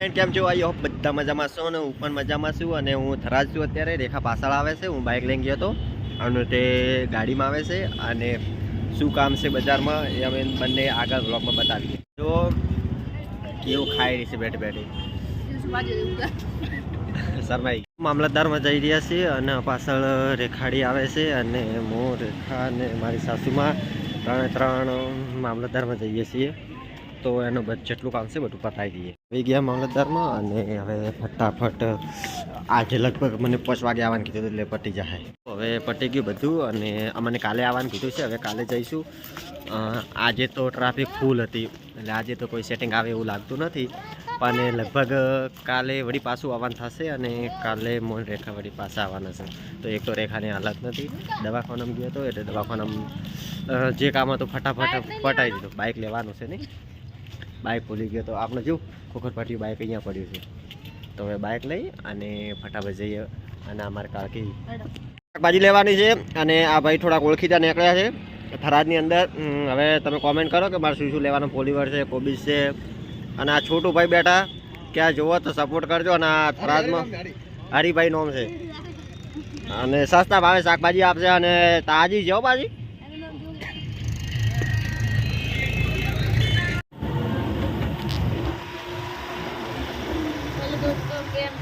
કેમ છો? I hope બધા મજામાં છો અને હું પણ મજામાં છું અને હું થરાજ છું અત્યારે. રેખા પાછળ આવે છે. હું બાઇક લઈને ગયો હતો. અને તે ગાડીમાં આવે છે. અને શું કામ છે બજારમાં એ અમે બંને આગળ બ્લોગમાં બતાવીએ જો, કેવું ખાઈ રહી છે બેઠે બેઠે. શરમાઈ મામલતદારમાં જઈ રહ્યા છીએ અને પાછળ રેખાડી આવે છે અને હું રેખા અને મારી સાસુમાં ત્રણે ત્રણ મામલતદારમાં જઈએ છીએ. તો એનું જેટલું કામ છે બધું પતાવી દઈએ. આવી ગયા મામલતદારમાં અને હવે ફટાફટ, આજે લગભગ મને પાંચ વાગે આવવાનું કીધું એટલે પટી જાય હવે પટી ગયું બધું અને અમને કાલે આવવાનું કીધું છે, હવે કાલે જઈશું. આજે તો ટ્રાફિક ફૂલ હતી, એટલે આજે તો કોઈ સેટિંગ આવે એવું લાગતું નથી. પણ લગભગ કાલે વળી પાછું આવવાનું થશે અને કાલે મોન રેખા વળી પાછા આવવાના છે. તો એક તો રેખાની હાલત નથી. દવાખાનામાં ગયો હતો એટલે દવાખાનામાં જે કામ હતું ફટાફટ પટાઈ દીધું. બાઇક લેવાનું છે નહીં. બાઇક ભૂલી ગયો તો આપણે જો ખોખરપાટી બાઇક અહીંયા પડ્યું છે. તો હવે બાઇક લઈ અને ફટાફટ જઈએ અને અમારે કાકી શાકભાજી લેવાની છે અને આ ભાઈ થોડાક ઓળખીતા નીકળ્યા છે. થરાદની અંદર હવે તમે કોમેન્ટ કરો કે મારે શું શું લેવાનું પોલીવર છે, કોબીજ છે. અને આ છોટું ભાઈ બેઠા ક્યાં જુઓ તો સપોર્ટ કરજો અને આ થરાદમાં હરિભાઈ નોમ છે. અને સસ્તા ભાવે શાકભાજી આપશે અને તાજી જો ભાજી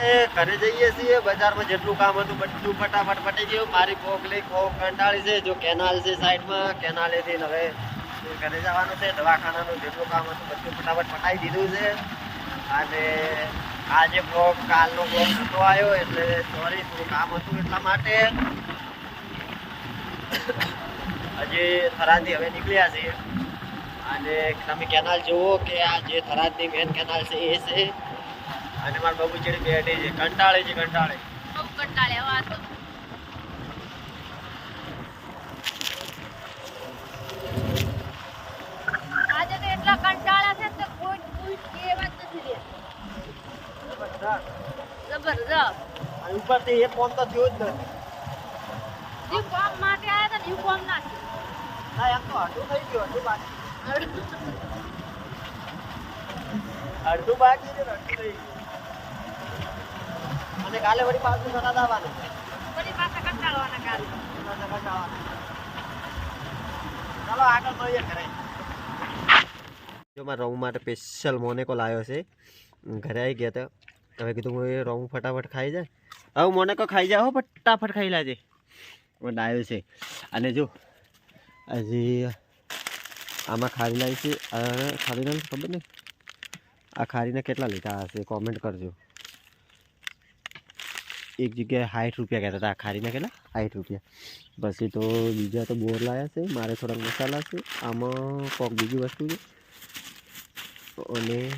ઘરે જઈએ છીએ, બજારમાં જેટલું કામ હતું બધું ફટાફટ પટી ગયું. મારી લઈ, કોક કંટાળી છે. જો કેનાલ છે સાઈડમાં, કેનાલેથી હવે ઘરે જવાનું છે. દવાખાનાનું જેટલું કામ હતું બધું ફટાફટ પટાવી દીધું છે. અને આજે બ્લોગ કાલનો બ્લોગ નતો આવ્યો, એટલે સોરી થોડું કામ હતું એટલા માટે. હજી થરાદથી હવે નીકળ્યા છીએ. અને તમે કેનાલ જુઓ કે આ જે થરાદની મેન કેનાલ છે એ છે. અને મારા બાબુ ચડી બેઠી છે. કંટાળે છે કંટાળે. બહુ કંટાળી હવે આ તો. આજે તો એટલા કંટાળા છે તો કોઈ કોઈ નથી જબરજસ્ત. ઉપરથી એક ફોન તો થયો જ નથી. જે કામ માટે આવ્યા હતા ને એ કામ ના. ના એમ તો થઈ ગયું અડધું બાકી. અડધું. બાકી છે અડધું થઈ ગયું. અને કાલે વળી પાછું સના દાવાનું વળી પાછા કંટાળવાના કાલે. ચાલો આગળ મળીએ ઘરે. જો મારા રવું માટે સ્પેશિયલ મોનેકો લાવ્યો છે. ઘરે આવી ગયા તો હવે કીધું હું એ રવું ફટાફટ ખાઈ જાય. હવે મોનેકો ખાઈ જાય હો ફટાફટ ખાઈ લાજે. પણ લાવ્યો છે. અને જો હજી આમાં ખારી લાવી છે. આ ખારીને ખબર નહીં આ ખારીને કેટલા લીધા હશે? કોમેન્ટ કરજો. એક જગ્યાએ સાઠ રૂપિયા કહેતા હતા ખારીને કેટલા સાઠ રૂપિયા. પછી તો બીજા તો બોર લાવ્યા છે, મારે થોડાક મસાલા છે, આમાં કોક બીજી વસ્તુ છે. અને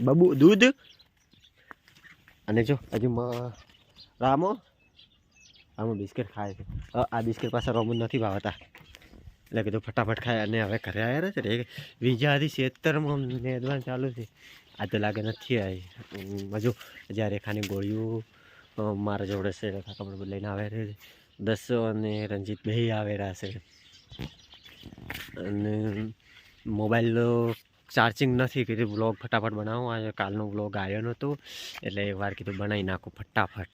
બબુ, દૂધ. અને જો, હજુ રામો. રામો બિસ્કિટ ખાય છે. આ બિસ્કિટ પાસે રોમન નથી ભાવતા. એટલે કીધું ફટાફટ ખાય અને હવે ઘરે આવ્યા છે ને બીજાથી છેતરમાં એડવાન્સ ચાલુ છે. આ તો લાગે નથી આવી હજુ જ્યારે ખાની ગોળીઓ મારા જોડે છે રેખા કપડ લઈને આવે છે. દસો અને રંજીત બે આવેલા છે. અને મોબાઈલ ચાર્જિંગ નથી કીધું બ્લોગ ફટાફટ બનાવો. આજે કાલનો બ્લોગ આવ્યો નહોતો એટલે એકવાર કીધું બનાવી નાખું ફટાફટ.